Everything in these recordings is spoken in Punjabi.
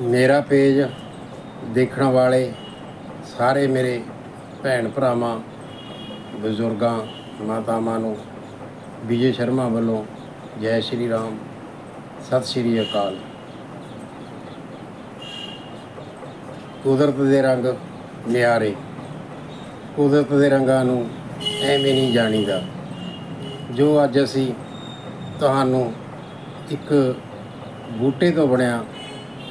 ਮੇਰਾ ਪੇਜ ਦੇਖਣ ਵਾਲੇ ਸਾਰੇ ਮੇਰੇ ਭੈਣ ਭਰਾਵਾਂ, ਬਜ਼ੁਰਗਾਂ, ਮਾਤਾਵਾਂ ਨੂੰ, ਵਿਜੇ ਸ਼ਰਮਾ ਵੱਲੋਂ ਜੈ ਸ਼੍ਰੀ ਰਾਮ, ਸਤਿ ਸ਼੍ਰੀ ਅਕਾਲ। ਕੁਦਰਤ ਦੇ ਰੰਗ ਨਿਆਰੇ, ਕੁਦਰਤ ਦੇ ਰੰਗਾਂ ਨੂੰ ਐਵੇਂ ਨਹੀਂ ਜਾਣੀਦਾ। ਜੋ ਅੱਜ ਅਸੀਂ ਤੁਹਾਨੂੰ ਇੱਕ ਬੂਟੇ ਤੋਂ ਬਣਿਆ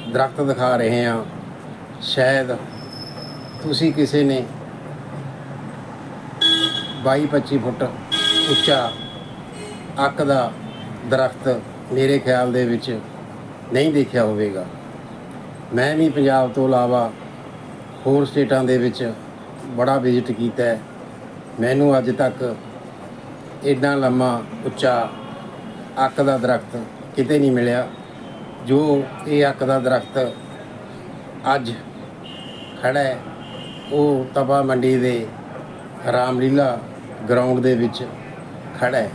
ਦਰਖਤ ਦਿਖਾ ਰਹੇ ਹਾਂ। ਸ਼ਾਇਦ ਤੁਸੀਂ ਕਿਸੇ ਨੇ 22-25 ਫੁੱਟ ਉੱਚਾ ਅੱਕ ਦਾ ਦਰਖਤ ਮੇਰੇ ਖਿਆਲ ਦੇ ਵਿੱਚ ਨਹੀਂ ਦੇਖਿਆ ਹੋਵੇਗਾ। ਮੈਂ ਵੀ ਪੰਜਾਬ ਤੋਂ ਇਲਾਵਾ ਹੋਰ ਸਟੇਟਾਂ ਦੇ ਵਿੱਚ ਬੜਾ ਵਿਜ਼ਿਟ ਕੀਤਾ ਹੈ। ਮੈਨੂੰ ਅੱਜ ਤੱਕ ਇੰਨਾ ਲੰਮਾ ਉੱਚਾ ਅੱਕ ਦਾ ਦਰਖਤ ਕਿਤੇ ਨਹੀਂ ਮਿਲਿਆ। ਜੋ ਇਹ ਅੱਕ ਦਾ ਦਰਖਤ ਅੱਜ ਖੜਾ ਹੈ, ਉਹ ਤਪਾ ਮੰਡੀ ਦੇ ਰਾਮਲੀਲਾ ਗਰਾਊਂਡ ਦੇ ਵਿੱਚ ਖੜਾ ਹੈ,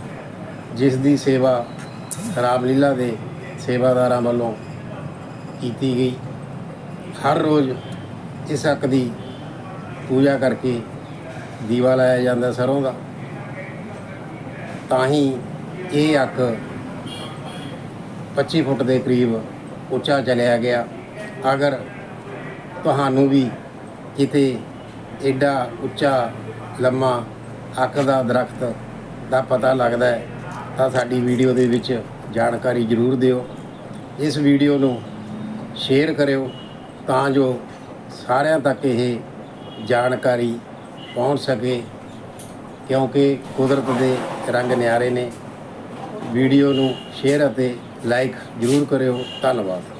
ਜਿਸ ਦੀ ਸੇਵਾ ਰਾਮਲੀਲਾ ਦੇ ਸੇਵਾਦਾਰਾਂ ਵੱਲੋਂ ਕੀਤੀ ਗਈ। ਹਰ ਰੋਜ਼ ਇਸ ਅੱਕ ਦੀ ਪੂਜਾ ਕਰਕੇ ਦੀਵਾ ਲਾਇਆ ਜਾਂਦਾ ਸਰੋਂ ਦਾ। ਤਾਂ ਹੀ ਇਹ ਅੱਕ 25 ਫੁੱਟ ਦੇ ਕਰੀਬ ਉੱਚਾ ਚਲਿਆ ਗਿਆ। ਅਗਰ ਤੁਹਾਨੂੰ ਵੀ ਕਿਤੇ ਐਡਾ ਉੱਚਾ, ਲੰਮਾ ਅੱਕ ਦਾ ਦਰਖਤ ਦਾ ਪਤਾ ਲੱਗਦਾ ਹੈ, ਤਾਂ ਸਾਡੀ ਵੀਡੀਓ ਦੇ ਵਿੱਚ ਜਾਣਕਾਰੀ ਜ਼ਰੂਰ ਦਿਓ। ਇਸ ਵੀਡੀਓ ਨੂੰ ਸ਼ੇਅਰ ਕਰਿਓ, ਤਾਂ ਜੋ ਸਾਰਿਆਂ ਤੱਕ ਇਹ ਜਾਣਕਾਰੀ ਪਹੁੰਚ ਸਕੇ, ਕਿਉਂਕਿ ਕੁਦਰਤ ਦੇ ਰੰਗ ਨਿਆਰੇ ਨੇ। ਵੀਡੀਓ ਨੂੰ ਸ਼ੇਅਰ ਅਤੇ ਲਾਈਕ ਜ਼ਰੂਰ ਕਰਿਓ ਧੰਨਵਾਦ।